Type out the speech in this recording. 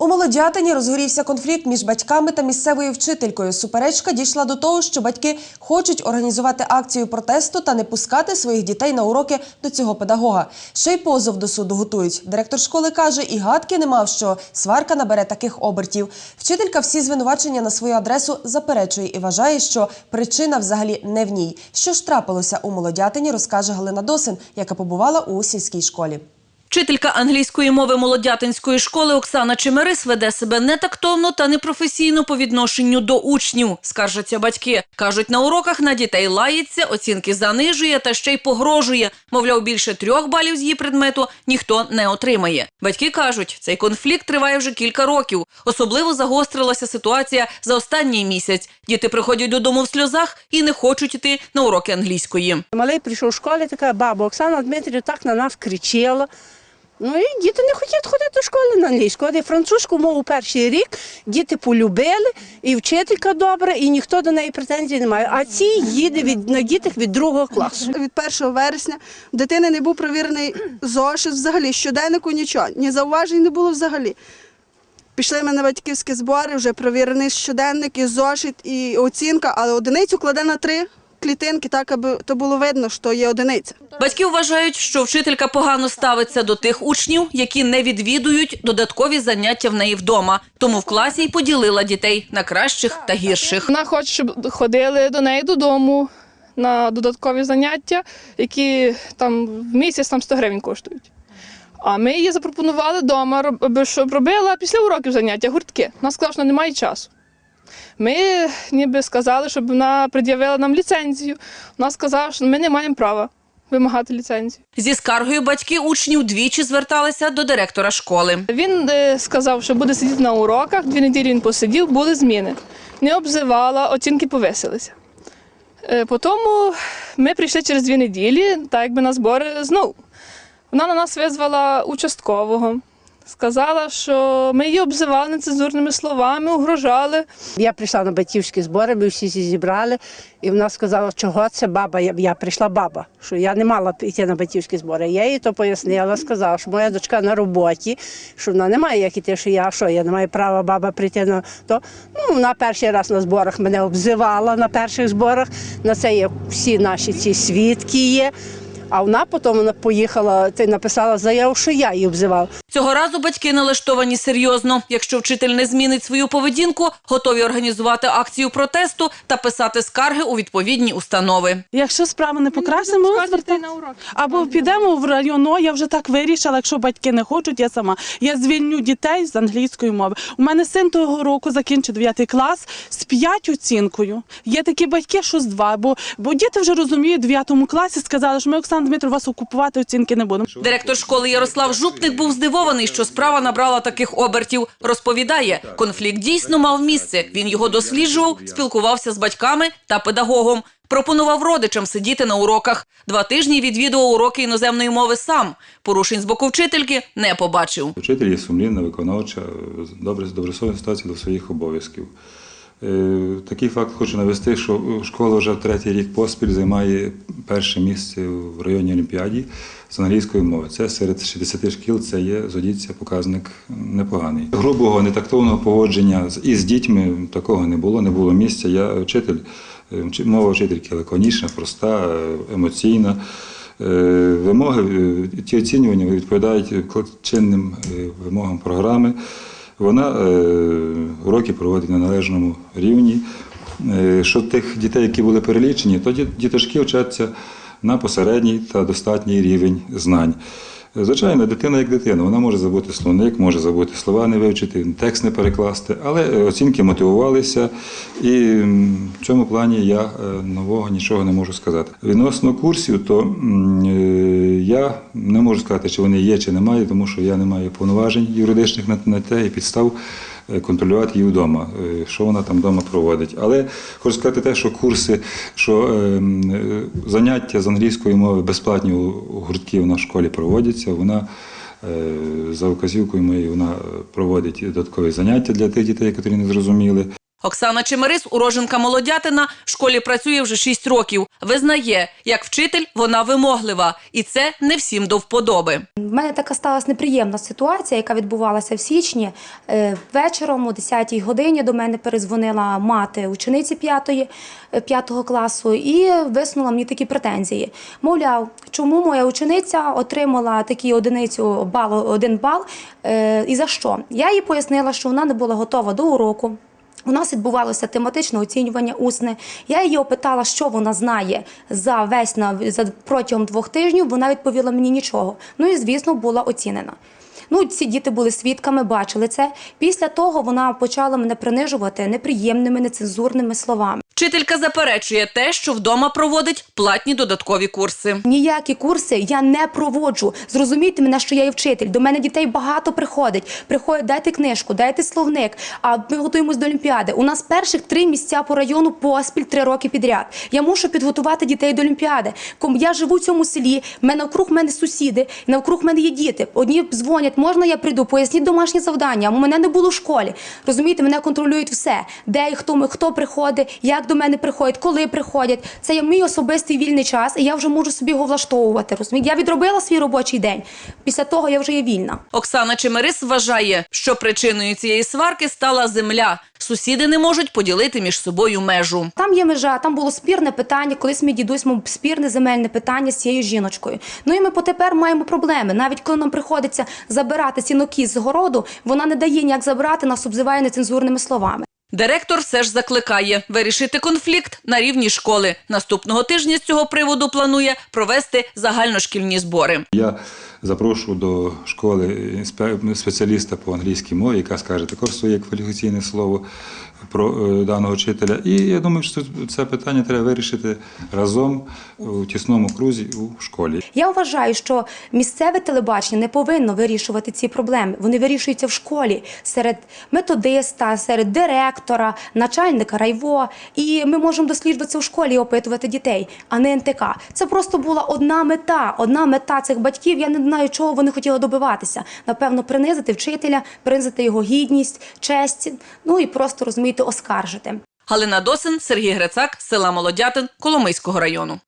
У Молодятині розгорівся конфлікт між батьками та місцевою вчителькою. Суперечка дійшла до того, що батьки хочуть організувати акцію протесту та не пускати своїх дітей на уроки до цього педагога. Ще й позов до суду готують. Директор школи каже, і гадки не мав, що сварка набере таких обертів. Вчителька всі звинувачення на свою адресу заперечує і вважає, що причина взагалі не в ній. Що ж трапилося у Молодятині, розкаже Галина Досин, яка побувала у сільській школі. Вчителька англійської мови молодятинської школи Оксана Чемерис веде себе нетактовно та непрофесійно по відношенню до учнів. Скаржаться батьки. Кажуть, на уроках на дітей лається, оцінки занижує та ще й погрожує. Мовляв, більше трьох балів з її предмету ніхто не отримає. Батьки кажуть, цей конфлікт триває вже кілька років. Особливо загострилася ситуація за останній місяць. Діти приходять додому в сльозах і не хочуть йти на уроки англійської. Малий прийшов в школі, така баба Оксана Дмитрівна так на нас кричала. Ну і діти не хочуть ходити до школи на англійську. І французьку мову перший рік діти полюбили, і вчителька добра, і ніхто до неї претензій не має. А ці їде від на дітях від другого класу. Від 1 вересня дитини не був провірений зошит взагалі, щоденнику нічого, ні зауважень не було взагалі. Пішли ми на батьківські збори, вже провірений щоденник, і зошит, і оцінка, але одиницю кладе на три клітинки, так аби то було видно, що є одиниця. Батьки вважають, що вчителька погано ставиться до тих учнів, які не відвідують додаткові заняття в неї вдома. Тому в класі й поділила дітей на кращих та гірших. Вона хоче, щоб ходили до неї додому на додаткові заняття, які там в місяць там 100 гривень коштують. А ми їй запропонували вдома, щоб робила після уроків заняття гуртки. Вона сказала, що немає часу. Ми ніби сказали, щоб вона пред'явила нам ліцензію. Вона сказала, що ми не маємо права вимагати ліцензію. Зі скаргою батьки учнів двічі зверталися до директора школи. Він е, сказав, що буде сидіти на уроках, дві неділі він посидів, були зміни. Не обзивала, оцінки повисилися. Е, Потім ми прийшли через дві неділі, так якби на збори знову. Вона на нас визвала участкового. Сказала, що ми її обзивали нецензурними словами, угрожали. Я прийшла на батьківські збори, ми всі зібрали, і вона сказала, чого це баба. Я, прийшла баба, що я не мала йти на батьківські збори. Я їй то пояснила, сказала, що моя дочка на роботі, що вона не має як іти, що я що, я не маю права баба прийти на то. Ну, вона перший раз на зборах мене обзивала на перших зборах. На це є всі наші ці свідки є. А вона потім вона поїхала, ти написала заяву, що я її обзивала. Цього разу батьки налаштовані серйозно. Якщо вчитель не змінить свою поведінку, готові організувати акцію протесту та писати скарги у відповідні установи. Якщо справа не покрасимо, або підемо в районо, я вже так вирішила, якщо батьки не хочуть, я сама. Я звільню дітей з англійської мови. У мене син того року закінчив 9 клас з 5 оцінкою. Є такі батьки, що з 2, бо, бо діти вже розуміють в 9 класі, сказали, що ми, Оксана Дмитров, вас окупувати оцінки не будемо. Директор школи Ярослав Жупник був здивований, що справа набрала таких обертів. Розповідає, конфлікт дійсно мав місце. Він його досліджував, спілкувався з батьками та педагогом. Пропонував родичам сидіти на уроках. Два тижні відвідував уроки іноземної мови сам. Порушень з боку вчительки не побачив. Вчитель є сумлінна, виконавча, добре, добросовісна ситуація до своїх обов'язків. Е, Такий факт хочу навести, що школа вже третій рік поспіль займає перше місце в районній олімпіаді з англійської мови. Це серед 60 шкіл, це є, зодіться, показник непоганий. Грубого, нетактовного поводження із дітьми такого не було, не було місця. Я вчитель, е, мова вчительки лаконічна, проста, е, емоційна. Вимоги, ті оцінювання відповідають чинним вимогам програми. Вона е, уроки проводить на належному рівні. Е, Що тих дітей, які були перелічені, то ді- діточки вчаться на посередній та достатній рівень знань. Звичайно, дитина як дитина, вона може забути словник, може забути слова не вивчити, текст не перекласти, але е, оцінки мотивувалися, і в цьому плані я нового нічого не можу сказати. Відносно курсів, то я не можу сказати, чи вони є, чи немає, тому що я не маю повноважень юридичних на, те і підстав е, контролювати її вдома, е, що вона там вдома проводить. Але хочу сказати те, що курси, що е, заняття з англійської мови безплатні у гуртків на школі проводяться. Вона за указівкою моєю вона проводить додаткові заняття для тих дітей, які не зрозуміли. Оксана Чемерис, уроженка Молодятина, в школі працює вже 6 років. Визнає, як вчитель вона вимоглива, і це не всім до вподоби. В мене така сталася неприємна ситуація, яка відбувалася в січні. Е, Вечором о 10-й годині до мене перезвонила мати учениці 5 5 класу і висунула мені такі претензії. Мовляв, чому моя учениця отримала такі одиницю балу, один бал е, і за що? Я їй пояснила, що вона не була готова до уроку. У нас відбувалося тематичне оцінювання усне. Я її опитала, що вона знає за весь на за протягом двох тижнів. Вона відповіла мені нічого. Ну і звісно була оцінена. Ну, ці діти були свідками, бачили це. Після того вона почала мене принижувати неприємними, нецензурними словами. Вчителька заперечує те, що вдома проводить платні додаткові курси. Ніякі курси я не проводжу. Зрозумійте мене, що я є вчитель. До мене дітей багато приходить. Приходять, дайте книжку, дайте словник. А ми готуємось до Олімпіади. У нас перших три місця по району поспіль три роки підряд. Я мушу підготувати дітей до Олімпіади. Я живу в цьому селі, мене навкруг мене сусіди, навкруг мене є діти. Одні дзвонять, можна я прийду, поясніть домашні завдання. А мене не було в школі. Розумієте, мене контролюють все. Де і хто, хто приходить, як до мене приходять, коли приходять. Це є мій особистий вільний час, і я вже можу собі його влаштовувати. Розумієте? Я відробила свій робочий день. Після того я вже є вільна. Оксана Чемерис вважає, що причиною цієї сварки стала земля. Сусіди не можуть поділити між собою межу. Там є межа, там було спірне питання. Колись мій дідусь мав спірне земельне питання з цією жіночкою. Ну і ми потепер маємо проблеми. Навіть коли нам приходиться забирати сіноки з городу, вона не дає ніяк забирати, нас обзиває нецензурними словами. Директор все ж закликає вирішити конфлікт на рівні школи. Наступного тижня з цього приводу планує провести загальношкільні збори. Я запрошу до школи спеціаліста по англійській мові, яка скаже також своє кваліфікаційне слово про е, даного вчителя. І я думаю, що це питання треба вирішити разом у тісному крузі у школі. Я вважаю, що місцеве телебачення не повинно вирішувати ці проблеми. Вони вирішуються в школі серед методиста, серед директора, начальника райво. І ми можемо досліджувати в школі і опитувати дітей, а не НТК. Це просто була одна мета. Одна мета цих батьків. Я не знаю, чого вони хотіли добиватися. Напевно, принизити вчителя, принизити його гідність, честь. Ну і просто розумієте, оскаржити. Галина Досин, Сергій Грицак, села Молодятин, Коломийського району.